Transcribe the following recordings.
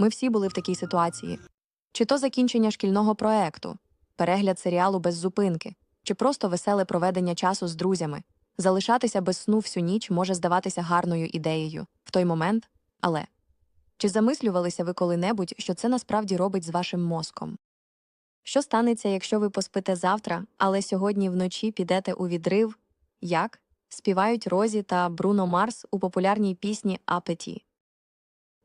Ми всі були в такій ситуації. Чи то закінчення шкільного проекту, перегляд серіалу без зупинки, чи просто веселе проведення часу з друзями. Залишатися без сну всю ніч може здаватися гарною ідеєю в той момент, але чи замислювалися ви коли-небудь, що це насправді робить з вашим мозком? Що станеться, якщо ви поспите завтра, але сьогодні вночі підете у відрив? Як? Співають Розі та Бруно Марс у популярній пісні Апеті.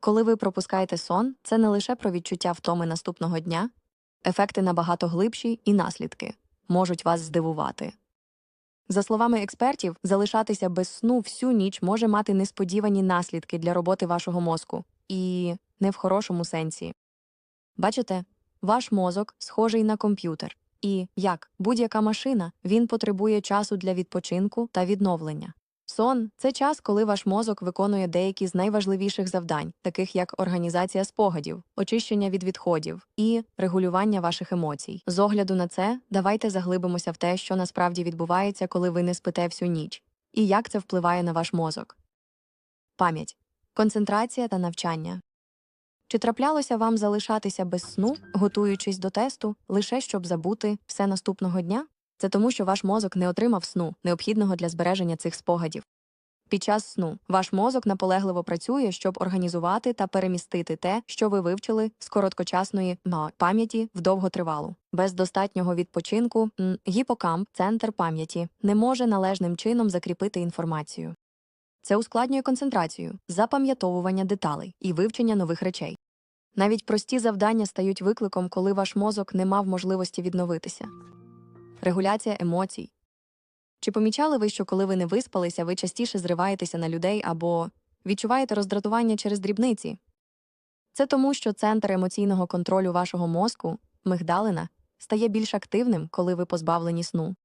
Коли ви пропускаєте сон, це не лише про відчуття втоми наступного дня, ефекти набагато глибші і наслідки можуть вас здивувати. За словами експертів, залишатися без сну всю ніч може мати несподівані наслідки для роботи вашого мозку, і не в хорошому сенсі. Бачите, ваш мозок схожий на комп'ютер, і, як будь-яка машина, він потребує часу для відпочинку та відновлення. Сон це час, коли ваш мозок виконує деякі з найважливіших завдань, таких як організація спогадів, очищення від відходів і регулювання ваших емоцій. З огляду на це, давайте заглибимося в те, що насправді відбувається, коли ви не спите всю ніч, і як це впливає на ваш мозок. Пам'ять, концентрація та навчання. Чи траплялося вам залишатися без сну, готуючись до тесту, лише щоб забути все наступного дня? Це тому, що ваш мозок не отримав сну, необхідного для збереження цих спогадів. Під час сну ваш мозок наполегливо працює, щоб організувати та перемістити те, що ви вивчили з короткочасної пам'яті в довготривалу. Без достатнього відпочинку гіпокамп, центр пам'яті, не може належним чином закріпити інформацію. Це ускладнює концентрацію, запам'ятовування деталей і вивчення нових речей. Навіть прості завдання стають викликом, коли ваш мозок не мав можливості відновитися. Регуляція емоцій. Чи помічали ви, що коли ви не виспалися, ви частіше зриваєтеся на людей або відчуваєте роздратування через дрібниці? Це тому, що центр емоційного контролю вашого мозку, мигдалина, стає більш активним, коли ви позбавлені сну.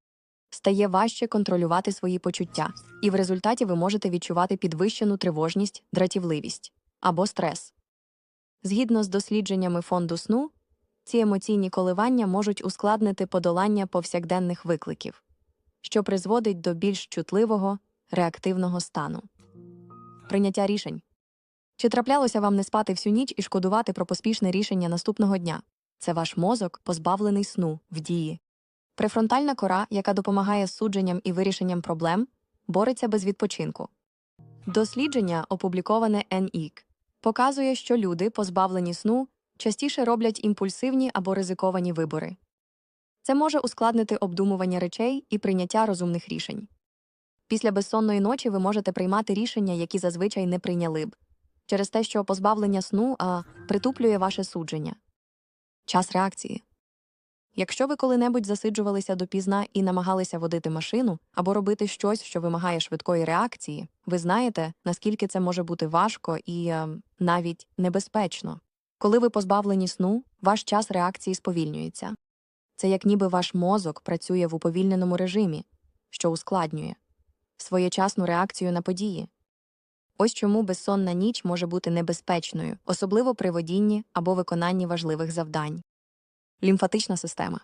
Стає важче контролювати свої почуття, і в результаті ви можете відчувати підвищену тривожність, дратівливість або стрес. Згідно з дослідженнями фонду сну, ці емоційні коливання можуть ускладнити подолання повсякденних викликів, що призводить до більш чутливого, реактивного стану. Прийняття рішень. Чи траплялося вам не спати всю ніч і шкодувати про поспішне рішення наступного дня? Це ваш мозок, позбавлений сну в дії. Префронтальна кора, яка допомагає судженням і вирішенням проблем, бореться без відпочинку. Дослідження, опубліковане NIC, показує, що люди, позбавлені сну, частіше роблять імпульсивні або ризиковані вибори. Це може ускладнити обдумування речей і прийняття розумних рішень. Після безсонної ночі ви можете приймати рішення, які зазвичай не прийняли б, через те, що позбавлення сну а, притуплює ваше судження. Час реакції. Якщо ви коли-небудь засиджувалися допізна і намагалися водити машину або робити щось, що вимагає швидкої реакції, ви знаєте, наскільки це може бути важко і е, навіть небезпечно. Коли ви позбавлені сну, ваш час реакції сповільнюється. Це як ніби ваш мозок працює в уповільненому режимі, що ускладнює своєчасну реакцію на події. Ось чому безсонна ніч може бути небезпечною, особливо при водінні або виконанні важливих завдань. Лімфатична система.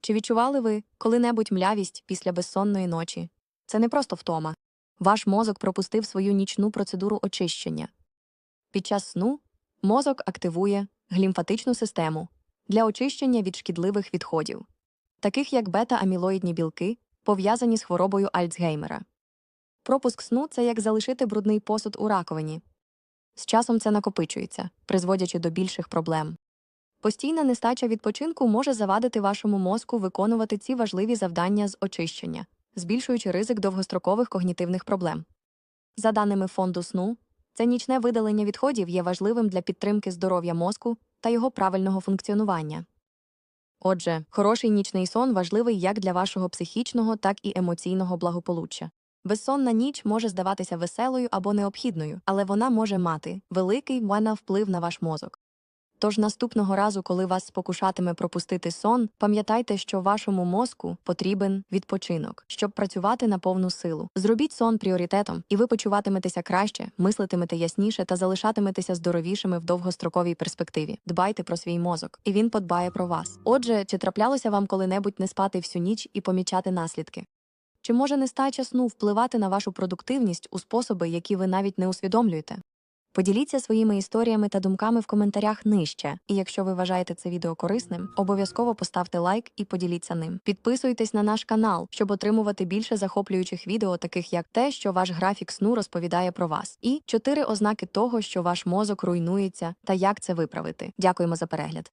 Чи відчували ви коли-небудь млявість після безсонної ночі? Це не просто втома. Ваш мозок пропустив свою нічну процедуру очищення. Під час сну мозок активує глімфатичну систему для очищення від шкідливих відходів, таких як бета-амілоїдні білки, пов'язані з хворобою Альцгеймера. Пропуск сну це як залишити брудний посуд у раковині. З часом це накопичується, призводячи до більших проблем. Постійна нестача відпочинку може завадити вашому мозку виконувати ці важливі завдання з очищення, збільшуючи ризик довгострокових когнітивних проблем. За даними фонду сну, це нічне видалення відходів є важливим для підтримки здоров'я мозку та його правильного функціонування. Отже, хороший нічний сон важливий як для вашого психічного, так і емоційного благополуччя. Безсонна ніч може здаватися веселою або необхідною, але вона може мати великий вплив на ваш мозок. Тож наступного разу, коли вас спокушатиме пропустити сон, пам'ятайте, що вашому мозку потрібен відпочинок, щоб працювати на повну силу. Зробіть сон пріоритетом, і ви почуватиметеся краще, мислитимете ясніше та залишатиметеся здоровішими в довгостроковій перспективі. Дбайте про свій мозок, і він подбає про вас. Отже, чи траплялося вам коли-небудь не спати всю ніч і помічати наслідки? Чи може нестача сну впливати на вашу продуктивність у способи, які ви навіть не усвідомлюєте? Поділіться своїми історіями та думками в коментарях нижче. І якщо ви вважаєте це відео корисним, обов'язково поставте лайк і поділіться ним. Підписуйтесь на наш канал, щоб отримувати більше захоплюючих відео, таких як те, що ваш графік сну розповідає про вас, і чотири ознаки того, що ваш мозок руйнується та як це виправити. Дякуємо за перегляд.